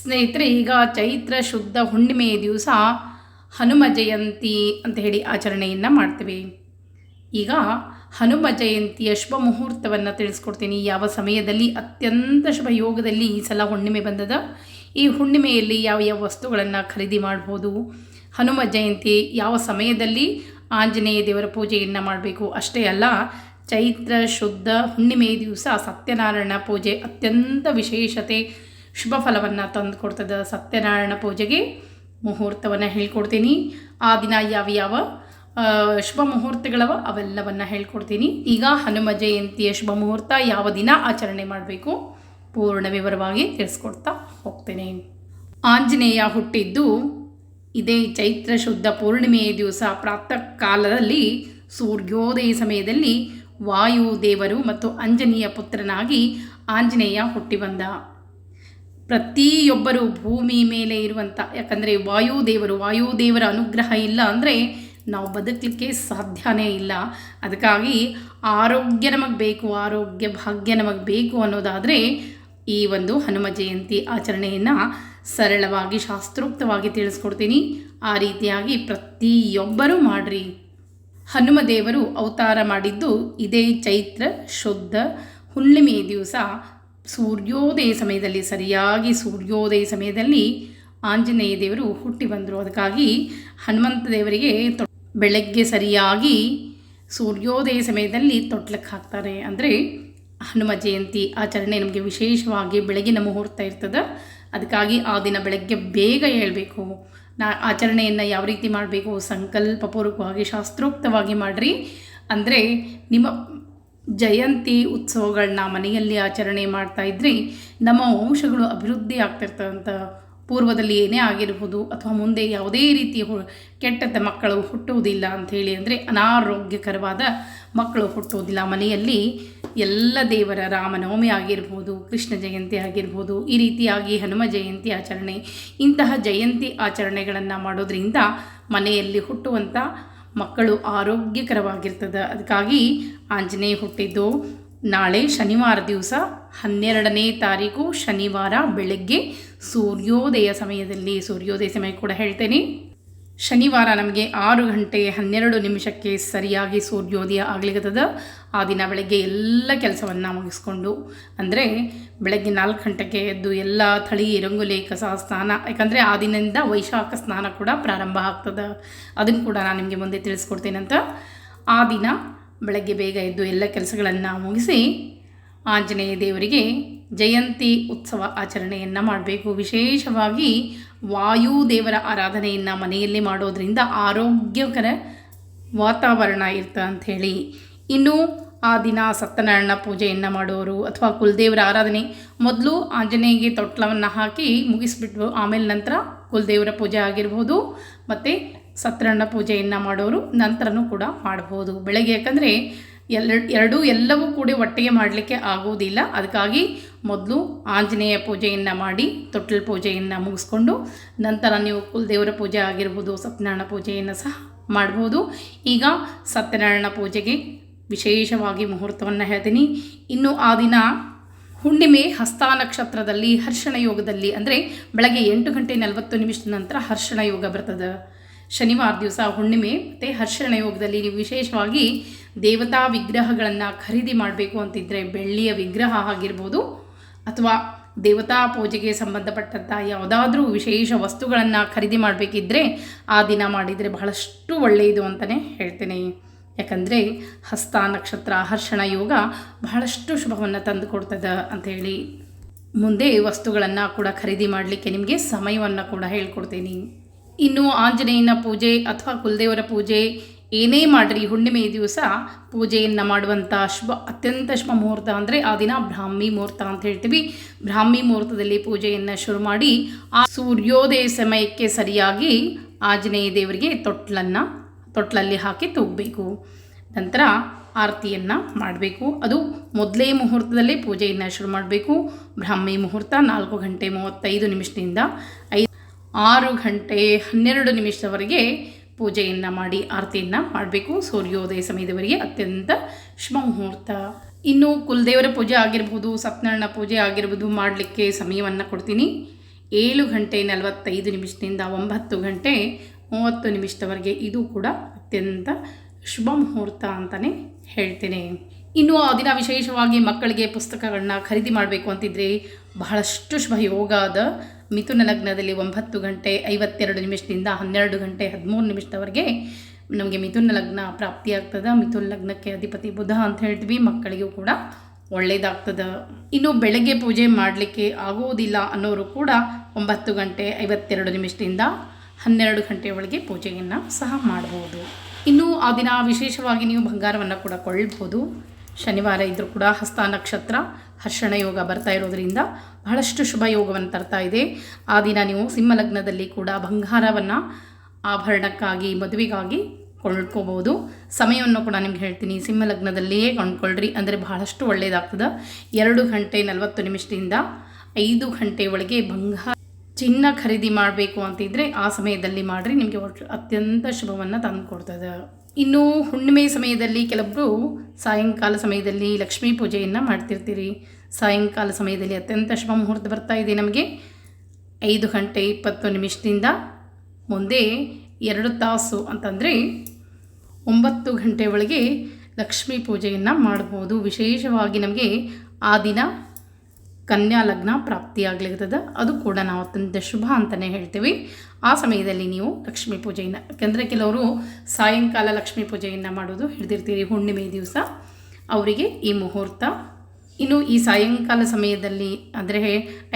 ಸ್ನೇಹಿತರೆ, ಈಗ ಚೈತ್ರ ಶುದ್ಧ ಹುಣ್ಣಿಮೆಯ ದಿವಸ ಹನುಮ ಜಯಂತಿ ಅಂತ ಹೇಳಿ ಆಚರಣೆಯನ್ನು ಮಾಡ್ತೀವಿ. ಈಗ ಹನುಮ ಜಯಂತಿಯ ಶುಭ ಮುಹೂರ್ತವನ್ನು ತಿಳಿಸ್ಕೊಡ್ತೀನಿ. ಯಾವ ಸಮಯದಲ್ಲಿ? ಅತ್ಯಂತ ಶುಭ ಯೋಗದಲ್ಲಿ ಈ ಸಲ ಹುಣ್ಣಿಮೆ ಬಂದದ. ಈ ಹುಣ್ಣಿಮೆಯಲ್ಲಿ ಯಾವ ಯಾವ ವಸ್ತುಗಳನ್ನು ಖರೀದಿ ಮಾಡ್ಬೋದು? ಹನುಮ ಜಯಂತಿ ಯಾವ ಸಮಯದಲ್ಲಿ ಆಂಜನೇಯ ದೇವರ ಪೂಜೆಯನ್ನು ಮಾಡಬೇಕು? ಅಷ್ಟೇ ಅಲ್ಲ, ಚೈತ್ರ ಶುದ್ಧ ಹುಣ್ಣಿಮೆ ದಿವಸ ಸತ್ಯನಾರಾಯಣ ಪೂಜೆ ಅತ್ಯಂತ ವಿಶೇಷತೆ. ಶುಭ ಫಲವನ್ನು ತಂದುಕೊಡ್ತದೆ ಸತ್ಯನಾರಾಯಣ ಪೂಜೆಗೆ. ಮುಹೂರ್ತವನ್ನು ಹೇಳ್ಕೊಡ್ತೀನಿ. ಆ ದಿನ ಯಾವ ಯಾವ ಶುಭ ಮುಹೂರ್ತಗಳವ ಅವೆಲ್ಲವನ್ನು ಹೇಳ್ಕೊಡ್ತೀನಿ. ಈಗ ಹನುಮ ಜಯಂತಿಯ ಶುಭ ಮುಹೂರ್ತ ಯಾವ ದಿನ ಆಚರಣೆ ಮಾಡಬೇಕು ಪೂರ್ಣ ವಿವರವಾಗಿ ತಿಳಿಸ್ಕೊಡ್ತಾ ಹೋಗ್ತೇನೆ. ಆಂಜನೇಯ ಹುಟ್ಟಿದ್ದು ಇದೇ ಚೈತ್ರ ಶುದ್ಧ ಪೂರ್ಣಿಮೆಯ ದಿವಸ. ಪ್ರಾತಃ ಕಾಲದಲ್ಲಿ ಸೂರ್ಯೋದಯ ಸಮಯದಲ್ಲಿ ವಾಯುದೇವರು ಮತ್ತು ಆಂಜನೇಯ ಪುತ್ರನಾಗಿ ಆಂಜನೇಯ ಹುಟ್ಟಿ ಬಂದ. ಪ್ರತಿಯೊಬ್ಬರು ಭೂಮಿ ಮೇಲೆ ಇರುವಂಥ ಯಾಕಂದರೆ ವಾಯುದೇವರು, ವಾಯುದೇವರ ಅನುಗ್ರಹ ಇಲ್ಲ ಅಂದರೆ ನಾವು ಬದುಕಲಿಕ್ಕೆ ಸಾಧ್ಯನೇ ಇಲ್ಲ. ಅದಕ್ಕಾಗಿ ಆರೋಗ್ಯ ನಮಗೆ ಬೇಕು, ಆರೋಗ್ಯ ಭಾಗ್ಯ ನಮಗೆ ಬೇಕು ಅನ್ನೋದಾದರೆ ಈ ಒಂದು ಹನುಮ ಜಯಂತಿ ಆಚರಣೆಯನ್ನು ಸರಳವಾಗಿ, ಶಾಸ್ತ್ರೋಕ್ತವಾಗಿ ತಿಳಿಸ್ಕೊಡ್ತೀನಿ. ಆ ರೀತಿಯಾಗಿ ಪ್ರತಿಯೊಬ್ಬರೂ ಮಾಡಿರಿ. ಹನುಮ ದೇವರು ಅವತಾರ ಮಾಡಿದ್ದು ಇದೇ ಚೈತ್ರ, ಶುದ್ಧ ಹುಣ್ಣಿಮೆಯ ದಿವಸ ಸೂರ್ಯೋದಯ ಸಮಯದಲ್ಲಿ, ಸರಿಯಾಗಿ ಸೂರ್ಯೋದಯ ಸಮಯದಲ್ಲಿ ಆಂಜನೇಯ ದೇವರು ಹುಟ್ಟಿ ಬಂದರು. ಅದಕ್ಕಾಗಿ ಹನುಮಂತ ದೇವರಿಗೆ ತೊ ಬೆಳಗ್ಗೆ ಸರಿಯಾಗಿ ಸೂರ್ಯೋದಯ ಸಮಯದಲ್ಲಿ ತೊಟ್ಲಕ್ಕೆ ಹಾಕ್ತಾರೆ. ಅಂದರೆ ಹನುಮ ಜಯಂತಿ ಆಚರಣೆ ನಮಗೆ ವಿಶೇಷವಾಗಿ ಬೆಳಗಿನ ಮುಹೂರ್ತ ಇರ್ತದೆ. ಅದಕ್ಕಾಗಿ ಆ ದಿನ ಬೆಳಗ್ಗೆ ಬೇಗ ಹೇಳಬೇಕು ನಾ, ಆಚರಣೆಯನ್ನು ಯಾವ ರೀತಿ ಮಾಡಬೇಕು? ಸಂಕಲ್ಪಪೂರ್ವಕವಾಗಿ ಶಾಸ್ತ್ರೋಕ್ತವಾಗಿ ಮಾಡಿರಿ. ಅಂದರೆ ನಿಮ್ಮ ಜಯಂತಿ ಉತ್ಸವಗಳನ್ನ ಮನೆಯಲ್ಲಿ ಆಚರಣೆ ಮಾಡ್ತಾ ಇದ್ದರೆ ನಮ್ಮ ವಂಶಗಳು ಅಭಿವೃದ್ಧಿ ಆಗ್ತಿರ್ತದಂತ ಪೂರ್ವದಲ್ಲಿ ಏನೇ ಆಗಿರ್ಬೋದು ಅಥವಾ ಮುಂದೆ ಯಾವುದೇ ರೀತಿಯ ಹು ಕೆಟ್ಟದ ಮಕ್ಕಳು ಹುಟ್ಟುವುದಿಲ್ಲ ಅಂಥೇಳಿ ಅಂದರೆ ಅನಾರೋಗ್ಯಕರವಾದ ಮಕ್ಕಳು ಹುಟ್ಟುವುದಿಲ್ಲ. ಮನೆಯಲ್ಲಿ ಎಲ್ಲ ದೇವರ ರಾಮನವಮಿ ಆಗಿರ್ಬೋದು, ಕೃಷ್ಣ ಜಯಂತಿ ಆಗಿರ್ಬೋದು, ಈ ರೀತಿಯಾಗಿ ಹನುಮ ಜಯಂತಿ ಆಚರಣೆ, ಇಂತಹ ಜಯಂತಿ ಆಚರಣೆಗಳನ್ನು ಮಾಡೋದ್ರಿಂದ ಮನೆಯಲ್ಲಿ ಹುಟ್ಟುವಂಥ ಮಕ್ಕಳು ಆರೋಗ್ಯಕರವಾಗಿರ್ತದೆ. ಅದಕ್ಕಾಗಿ ಆಂಜನೇಯ ಹುಟ್ಟಿದ್ದು ನಾಳೆ ಶನಿವಾರ ದಿವಸ ಹನ್ನೆರಡನೇ ತಾರೀಕು ಶನಿವಾರ ಬೆಳಗ್ಗೆ ಸೂರ್ಯೋದಯ ಸಮಯದಲ್ಲಿ, ಸೂರ್ಯೋದಯ ಸಮಯ ಕೂಡ ಹೇಳ್ತೇನೆ. ಶನಿವಾರ ನಮಗೆ ಆರು ಗಂಟೆ ಹನ್ನೆರಡು ನಿಮಿಷಕ್ಕೆ ಸರಿಯಾಗಿ ಸೂರ್ಯೋದಯ ಆಗ್ಲಿಕ್ಕತ್ತದ ಆ ದಿನ ಬೆಳಗ್ಗೆ ಎಲ್ಲ ಕೆಲಸವನ್ನು ಮುಗಿಸ್ಕೊಂಡು, ಅಂದರೆ ಬೆಳಗ್ಗೆ ನಾಲ್ಕು ಗಂಟೆಗೆ ಎದ್ದು ಎಲ್ಲ ಥಳಿ, ರಂಗುಲಿ, ಕಸ, ಸ್ನಾನ, ಯಾಕಂದರೆ ಆ ದಿನದಿಂದ ವೈಶಾಖ ಸ್ನಾನ ಕೂಡ ಪ್ರಾರಂಭ ಆಗ್ತದೆ. ಅದನ್ನು ಕೂಡ ನಾನು ನಿಮಗೆ ಮುಂದೆ ತಿಳಿಸ್ಕೊಡ್ತೇನಂತ ಆ ದಿನ ಬೆಳಗ್ಗೆ ಬೇಗ ಎದ್ದು ಎಲ್ಲ ಕೆಲಸಗಳನ್ನು ಮುಗಿಸಿ ಆಂಜನೇಯ ದೇವರಿಗೆ ಜಯಂತಿ ಉತ್ಸವ ಆಚರಣೆಯನ್ನು ಮಾಡಬೇಕು. ವಿಶೇಷವಾಗಿ ವಾಯುದೇವರ ಆರಾಧನೆಯನ್ನು ಮನೆಯಲ್ಲಿ ಮಾಡೋದರಿಂದ ಆರೋಗ್ಯಕರ ವಾತಾವರಣ ಇರ್ತದೆ ಅಂಥೇಳಿ ಇನ್ನು ಆ ದಿನ ಸತ್ಯನಾರಾಯಣ ಪೂಜೆಯನ್ನು ಮಾಡೋರು ಅಥವಾ ಕುಲದೇವರ ಆರಾಧನೆ, ಮೊದಲು ಆಂಜನೇಯಗೆ ತೊಟ್ಲವನ್ನು ಹಾಕಿ ಮುಗಿಸ್ಬಿಟ್ಟು ಆಮೇಲೆ ನಂತರ ಕುಲದೇವರ ಪೂಜೆ ಆಗಿರ್ಬೋದು, ಮತ್ತು ಸತ್ಯನಾರಾಯಣ ಪೂಜೆಯನ್ನು ಮಾಡೋರು ನಂತರನೂ ಕೂಡ ಮಾಡ್ಬೋದು. ಬೆಳಗ್ಗೆ ಯಾಕಂದರೆ ಎರಡು ಎರಡೂ ಎಲ್ಲವೂ ಕೂಡ ಒಟ್ಟಿಗೆ ಮಾಡಲಿಕ್ಕೆ ಆಗುವುದಿಲ್ಲ ಅದಕ್ಕಾಗಿ ಮೊದಲು ಆಂಜನೇಯ ಪೂಜೆಯನ್ನು ಮಾಡಿ ತೊಟ್ಟಲ ಪೂಜೆಯನ್ನು ಮುಗಿಸ್ಕೊಂಡು ನಂತರ ನೀವು ಕುಲದೇವರ ಪೂಜೆ ಆಗಿರ್ಬೋದು, ಸತ್ಯನಾರಾಯಣ ಪೂಜೆಯನ್ನು ಸಹ ಮಾಡ್ಬೋದು. ಈಗ ಸತ್ಯನಾರಾಯಣ ಪೂಜೆಗೆ ವಿಶೇಷವಾಗಿ ಮುಹೂರ್ತವನ್ನು ಹೇಳ್ತೀನಿ. ಇನ್ನು ಆ ದಿನ ಹುಣ್ಣಿಮೆ ಹಸ್ತ ನಕ್ಷತ್ರದಲ್ಲಿ ಹರ್ಷಣ ಯೋಗದಲ್ಲಿ ಅಂದರೆ ಬೆಳಗ್ಗೆ ಎಂಟು ಗಂಟೆ ನಲವತ್ತು ನಿಮಿಷದ ನಂತರ ಹರ್ಷಣ ಯೋಗ ಬರ್ತದೆ. ಶನಿವಾರ ದಿವಸ ಹುಣ್ಣಿಮೆ ಮತ್ತು ಹರ್ಷಣ ಯೋಗದಲ್ಲಿ ನೀವು ವಿಶೇಷವಾಗಿ ದೇವತಾ ವಿಗ್ರಹಗಳನ್ನು ಖರೀದಿ ಮಾಡಬೇಕು ಅಂತಿದ್ದರೆ ಬೆಳ್ಳಿಯ ವಿಗ್ರಹ ಆಗಿರ್ಬೋದು ಅಥವಾ ದೇವತಾ ಪೂಜೆಗೆ ಸಂಬಂಧಪಟ್ಟಂಥ ಯಾವುದಾದ್ರೂ ವಿಶೇಷ ವಸ್ತುಗಳನ್ನು ಖರೀದಿ ಮಾಡಬೇಕಿದ್ರೆ ಆ ದಿನ ಮಾಡಿದರೆ ಬಹಳಷ್ಟು ಒಳ್ಳೆಯದು ಅಂತಲೇ ಹೇಳ್ತೇನೆ. ಯಾಕಂದರೆ ಹಸ್ತ ನಕ್ಷತ್ರ, ಹರ್ಷಣ ಯೋಗ ಬಹಳಷ್ಟು ಶುಭವನ್ನು ತಂದು ಕೊಡ್ತದೆ ಅಂಥೇಳಿ ಮುಂದೆ ವಸ್ತುಗಳನ್ನು ಕೂಡ ಖರೀದಿ ಮಾಡಲಿಕ್ಕೆ ನಿಮಗೆ ಸಮಯವನ್ನು ಕೂಡ ಹೇಳ್ಕೊಡ್ತೀನಿ. ಇನ್ನು ಆಂಜನೇಯನ ಪೂಜೆ ಅಥವಾ ಕುಲದೇವರ ಪೂಜೆ ಏನೇ ಮಾಡಿರಿ, ಹುಣ್ಣಿಮೆ ದಿವಸ ಪೂಜೆಯನ್ನು ಮಾಡುವಂಥ ಶುಭ, ಅತ್ಯಂತ ಶುಭ ಮುಹೂರ್ತ ಅಂದರೆ ಆ ದಿನ ಬ್ರಾಹ್ಮಿ ಮುಹೂರ್ತ ಅಂತ ಹೇಳ್ತೀವಿ. ಬ್ರಾಹ್ಮಿ ಮುಹೂರ್ತದಲ್ಲಿ ಪೂಜೆಯನ್ನು ಶುರು ಮಾಡಿ ಆ ಸೂರ್ಯೋದಯ ಸಮಯಕ್ಕೆ ಸರಿಯಾಗಿ ಆಂಜನೇಯ ದೇವರಿಗೆ ತೊಟ್ಲನ್ನು ತೊಟ್ಲಲ್ಲಿ ಹಾಕಿ ತೂಗಬೇಕು. ನಂತರ ಆರತಿಯನ್ನು ಮಾಡಬೇಕು. ಅದು ಮೊದಲೇ ಮುಹೂರ್ತದಲ್ಲಿ ಪೂಜೆಯನ್ನು ಶುರು ಮಾಡಬೇಕು. ಬ್ರಾಹ್ಮಿ ಮುಹೂರ್ತ ನಾಲ್ಕು ಗಂಟೆ ಮೂವತ್ತೈದು ನಿಮಿಷದಿಂದ ಐದು, ಆರು ಗಂಟೆ ಹನ್ನೆರಡು ನಿಮಿಷದವರೆಗೆ ಪೂಜೆಯನ್ನು ಮಾಡಿ ಆರತಿಯನ್ನು ಮಾಡಬೇಕು. ಸೂರ್ಯೋದಯ ಸಮಯದವರೆಗೆ ಅತ್ಯಂತ ಶುಭ ಮುಹೂರ್ತ. ಇನ್ನು ಕುಲದೇವರ ಪೂಜೆ ಆಗಿರ್ಬೋದು, ಸತ್ಯನಾರಾಯಣ ಪೂಜೆ ಆಗಿರ್ಬೋದು ಮಾಡಲಿಕ್ಕೆ ಸಮಯವನ್ನು ಕೊಡ್ತೀನಿ. ಏಳು ಗಂಟೆ ನಲವತ್ತೈದು ನಿಮಿಷದಿಂದ ಒಂಬತ್ತು ಗಂಟೆ ಮೂವತ್ತು ನಿಮಿಷದವರೆಗೆ ಇದು ಕೂಡ ಅತ್ಯಂತ ಶುಭ ಮುಹೂರ್ತ ಅಂತಲೇ ಹೇಳ್ತೇನೆ. ಇನ್ನು ಆ ದಿನ ವಿಶೇಷವಾಗಿ ಮಕ್ಕಳಿಗೆ ಪುಸ್ತಕಗಳನ್ನ ಖರೀದಿ ಮಾಡಬೇಕು ಅಂತಿದ್ರೆ ಬಹಳಷ್ಟು ಶುಭ ಯೋಗ ಅದ ಮಿಥುನ ಲಗ್ನದಲ್ಲಿ ಒಂಬತ್ತು ಗಂಟೆ ಐವತ್ತೆರಡು ನಿಮಿಷದಿಂದ ಹನ್ನೆರಡು ಗಂಟೆ ಹದಿಮೂರು ನಿಮಿಷದವರೆಗೆ ನಮಗೆ ಮಿಥುನ ಲಗ್ನ ಪ್ರಾಪ್ತಿಯಾಗ್ತದೆ. ಮಿಥುನ ಲಗ್ನಕ್ಕೆ ಅಧಿಪತಿ ಬುಧ ಅಂತ ಹೇಳ್ತೀವಿ. ಮಕ್ಕಳಿಗೂ ಕೂಡ ಒಳ್ಳೆಯದಾಗ್ತದೆ ಇನ್ನು ಬೆಳಗ್ಗೆ ಪೂಜೆ ಮಾಡಲಿಕ್ಕೆ ಆಗೋದಿಲ್ಲ ಅನ್ನೋರು ಕೂಡ ಒಂಬತ್ತು ಗಂಟೆ ಐವತ್ತೆರಡು ನಿಮಿಷದಿಂದ ಹನ್ನೆರಡು ಗಂಟೆ ಒಳಗೆ ಪೂಜೆಯನ್ನು ಸಹ ಮಾಡ್ಬೋದು. ಇನ್ನು ಆ ದಿನ ವಿಶೇಷವಾಗಿ ನೀವು ಬಂಗಾರವನ್ನು ಕೂಡ ಕೊಳ್ಳಬಹುದು. ಶನಿವಾರ ಇದ್ದರೂ ಕೂಡ ಹಸ್ತ ನಕ್ಷತ್ರ, ಹರ್ಷಣ ಯೋಗ ಬರ್ತಾ ಇರೋದರಿಂದ ಬಹಳಷ್ಟು ಶುಭ ಯೋಗವನ್ನು ತರ್ತಾ ಇದೆ. ಆ ದಿನ ನೀವು ಸಿಂಹ ಲಗ್ನದಲ್ಲಿ ಕೂಡ ಬಂಗಾರವನ್ನು ಆಭರಣಕ್ಕಾಗಿ, ಮದುವೆಗಾಗಿ ಕೊಂಡ್ಕೋಬೋದು ಸಮಯವನ್ನು ಕೂಡ ನಿಮ್ಗೆ ಹೇಳ್ತೀನಿ. ಸಿಂಹ ಲಗ್ನದಲ್ಲಿಯೇ ಕೊಂಡ್ಕೊಳ್ರಿ. ಅಂದರೆ ಬಹಳಷ್ಟು ಒಳ್ಳೆಯದಾಗ್ತದೆ ಎರಡು ಗಂಟೆ ನಲವತ್ತು ನಿಮಿಷದಿಂದ ಐದು ಗಂಟೆ ಒಳಗೆ ಬಂಗಾರ ಚಿನ್ನ ಖರೀದಿ ಮಾಡಬೇಕು ಅಂತಿದ್ರೆ ಆ ಸಮಯದಲ್ಲಿ ಮಾಡಿರಿ, ನಿಮಗೆ ಅತ್ಯಂತ ಶುಭವನ್ನು ತಂದು ಕೊಡ್ತದೆ ಇನ್ನು ಹುಣ್ಣಿಮೆ ಸಮಯದಲ್ಲಿ ಕೆಲವೊಬ್ಬರು ಸಾಯಂಕಾಲ ಸಮಯದಲ್ಲಿ ಲಕ್ಷ್ಮೀ ಪೂಜೆಯನ್ನು ಮಾಡ್ತಿರ್ತೀರಿ. ಸಾಯಂಕಾಲ ಸಮಯದಲ್ಲಿ ಅತ್ಯಂತ ಶುಭ ಮುಹೂರ್ತ ಬರ್ತಾ ಇದೆ ನಮಗೆ. ಐದು ಗಂಟೆ ಇಪ್ಪತ್ತು ನಿಮಿಷದಿಂದ ಮುಂದೆ ಎರಡು ತಾಸು ಅಂತಂದರೆ ಒಂಬತ್ತು ಗಂಟೆ ಒಳಗೆ ಲಕ್ಷ್ಮೀ ಪೂಜೆಯನ್ನು ಮಾಡ್ಬೋದು. ವಿಶೇಷವಾಗಿ ನಮಗೆ ಆ ದಿನ ಕನ್ಯಾ ಲಗ್ನ ಪ್ರಾಪ್ತಿಯಾಗಲಿರ್ತದೆ. ಅದು ಕೂಡ ನಾವು ಅತ್ಯಂತ ಶುಭ ಅಂತಲೇ ಹೇಳ್ತೀವಿ. ಆ ಸಮಯದಲ್ಲಿ ನೀವು ಲಕ್ಷ್ಮೀ ಪೂಜೆಯನ್ನು ಯಾಕೆಂದರೆ ಕೆಲವರು ಸಾಯಂಕಾಲ ಲಕ್ಷ್ಮೀ ಪೂಜೆಯನ್ನು ಮಾಡೋದು ಹಿಡಿದಿರ್ತೀರಿ ಹುಣ್ಣಿಮೆ ದಿವಸ. ಅವರಿಗೆ ಈ ಮುಹೂರ್ತ. ಇನ್ನು ಈ ಸಾಯಂಕಾಲ ಸಮಯದಲ್ಲಿ ಅಂದರೆ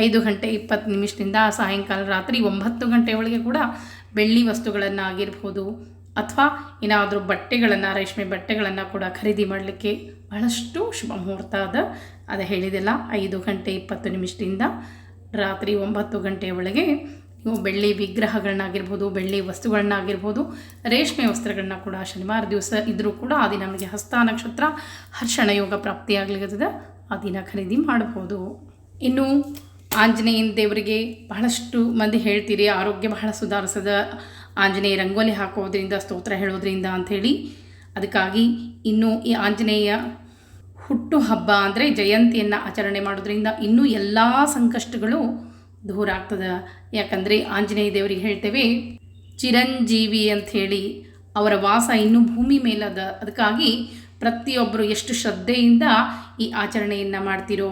ಐದು ಗಂಟೆ ಇಪ್ಪತ್ತು ನಿಮಿಷದಿಂದ ಸಾಯಂಕಾಲ ರಾತ್ರಿ ಒಂಬತ್ತು ಗಂಟೆ ಒಳಗೆ ಕೂಡ ಬೆಳ್ಳಿ ವಸ್ತುಗಳನ್ನು ಆಗಿರ್ಬೋದು ಅಥವಾ ಏನಾದರೂ ಬಟ್ಟೆಗಳನ್ನು, ರೇಷ್ಮೆ ಬಟ್ಟೆಗಳನ್ನು ಕೂಡ ಖರೀದಿ ಮಾಡಲಿಕ್ಕೆ ಬಹಳಷ್ಟು ಶುಭ ಮುಹೂರ್ತ ಅದ. ಅದು ಹೇಳಿದೆಲ್ಲ ಐದು ಗಂಟೆ ಇಪ್ಪತ್ತು ನಿಮಿಷದಿಂದ ರಾತ್ರಿ ಒಂಬತ್ತು ಗಂಟೆಯ ಒಳಗೆ ನೀವು ಬೆಳ್ಳಿ ವಿಗ್ರಹಗಳನ್ನಾಗಿರ್ಬೋದು, ಬೆಳ್ಳಿ ವಸ್ತುಗಳನ್ನಾಗಿರ್ಬೋದು, ರೇಷ್ಮೆ ವಸ್ತ್ರಗಳನ್ನ ಕೂಡ ಶನಿವಾರ ದಿವಸ ಇದ್ದರೂ ಕೂಡ ಆ ದಿನ ನಮಗೆ ಹಸ್ತ ನಕ್ಷತ್ರ ಹರ್ಷಣ ಯೋಗ ಪ್ರಾಪ್ತಿಯಾಗಲಿರ್ತದೆ ಆ ದಿನ ಖರೀದಿ ಮಾಡ್ಬೋದು. ಇನ್ನು ಆಂಜನೇಯನ ದೇವರಿಗೆ ಬಹಳಷ್ಟು ಮಂದಿ ಹೇಳ್ತೀರಿ, ಆರೋಗ್ಯ ಬಹಳ ಸುಧಾರಿಸದ ಆಂಜನೇಯ ರಂಗೋಲಿ ಹಾಕೋದ್ರಿಂದ, ಸ್ತೋತ್ರ ಹೇಳೋದ್ರಿಂದ ಅಂಥೇಳಿ ಅದಕ್ಕಾಗಿ ಇನ್ನು ಈ ಆಂಜನೇಯ ಹುಟ್ಟು ಹಬ್ಬ ಅಂದರೆ ಜಯಂತಿಯನ್ನು ಆಚರಣೆ ಮಾಡೋದ್ರಿಂದ ಇನ್ನೂ ಎಲ್ಲ ಸಂಕಷ್ಟಗಳು ದೂರ ಆಗ್ತದೆ. ಯಾಕಂದರೆ ಆಂಜನೇಯ ದೇವರಿಗೆ ಹೇಳ್ತೇವೆ, ಚಿರಂಜೀವಿ ಅಂಥೇಳಿ ಅವರ ವಾಸ ಇನ್ನೂ ಭೂಮಿ ಮೇಲದ. ಅದಕ್ಕಾಗಿ ಪ್ರತಿಯೊಬ್ಬರು ಎಷ್ಟು ಶ್ರದ್ಧೆಯಿಂದ ಈ ಆಚರಣೆಯನ್ನು ಮಾಡ್ತಿರೋ,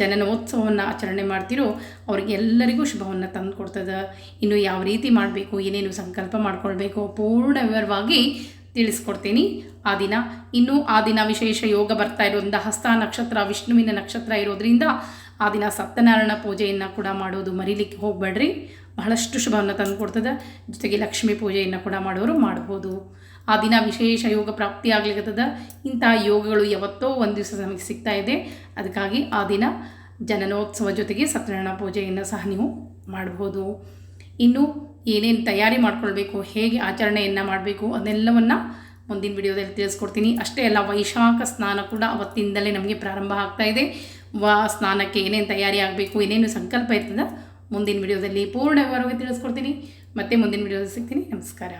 ಜನನೋತ್ಸವವನ್ನು ಆಚರಣೆ ಮಾಡ್ತಿರೋ, ಅವ್ರಿಗೆಲ್ಲರಿಗೂ ಶುಭವನ್ನು ತಂದು ಕೊಡ್ತದೆ ಇನ್ನು ಯಾವ ರೀತಿ ಮಾಡಬೇಕು, ಏನೇನು ಸಂಕಲ್ಪ ಮಾಡ್ಕೊಳ್ಬೇಕು ಪೂರ್ಣ ವಿವರವಾಗಿ ತಿಳಿಸ್ಕೊಡ್ತೀನಿ. ಆ ದಿನ, ಇನ್ನೂ ಆ ದಿನ ವಿಶೇಷ ಯೋಗ ಬರ್ತಾ ಇರೋದ್ರಿಂದ, ಹಸ್ತ ನಕ್ಷತ್ರ, ವಿಷ್ಣುವಿನ ನಕ್ಷತ್ರ ಇರೋದ್ರಿಂದ, ಆ ದಿನ ಸತ್ಯನಾರಾಯಣ ಪೂಜೆಯನ್ನು ಕೂಡ ಮಾಡೋದು ಮರಿಲಿಕ್ಕೆ ಹೋಗಬೇಡ್ರಿ. ಬಹಳಷ್ಟು ಶುಭವನ್ನು ತಂದು ಕೊಡ್ತದೆ ಜೊತೆಗೆ ಲಕ್ಷ್ಮೀ ಪೂಜೆಯನ್ನು ಕೂಡ ಮಾಡೋರು ಮಾಡ್ಬೋದು. ಆ ದಿನ ವಿಶೇಷ ಯೋಗ ಪ್ರಾಪ್ತಿ ಆಗ್ಲಿಕ್ಕತ್ತದ ಇಂಥ ಯೋಗಗಳು ಯಾವತ್ತೋ ಒಂದು ದಿವಸ ನಮಗೆ ಸಿಗ್ತಾ ಇದೆ. ಅದಕ್ಕಾಗಿ ಆ ದಿನ ಜನನೋತ್ಸವ ಜೊತೆಗೆ ಸತ್ಯನಾರಾಯಣ ಪೂಜೆಯನ್ನು ಸಹ ನೀವು ಮಾಡ್ಬೋದು. ಇನ್ನು ಏನೇನು ತಯಾರಿ ಮಾಡ್ಕೊಳ್ಬೇಕು, ಹೇಗೆ ಆಚರಣೆಯನ್ನು ಮಾಡಬೇಕು ಅದೆಲ್ಲವನ್ನು ಮುಂದಿನ ವಿಡಿಯೋದಲ್ಲಿ ತಿಳಿಸ್ಕೊಡ್ತೀನಿ. ಅಷ್ಟೇ ಅಲ್ಲ, ವೈಶಾಖ ಸ್ನಾನ ಕೂಡ ಅವತ್ತಿಂದಲೇ ನಮಗೆ ಪ್ರಾರಂಭ ಆಗ್ತಾ ಇದೆ. ವಾ, ಸ್ನಾನಕ್ಕೆ ಏನೇನು ತಯಾರಿ ಆಗಬೇಕು, ಏನೇನು ಸಂಕಲ್ಪ ಇರ್ತದೆ ಮುಂದಿನ ವಿಡಿಯೋದಲ್ಲಿ ಪೂರ್ಣ ವಿವರವಾಗಿ ತಿಳಿಸ್ಕೊಡ್ತೀನಿ. ಮತ್ತೆ ಮುಂದಿನ ವಿಡಿಯೋದಲ್ಲಿ ಸಿಗ್ತೀನಿ. ನಮಸ್ಕಾರ.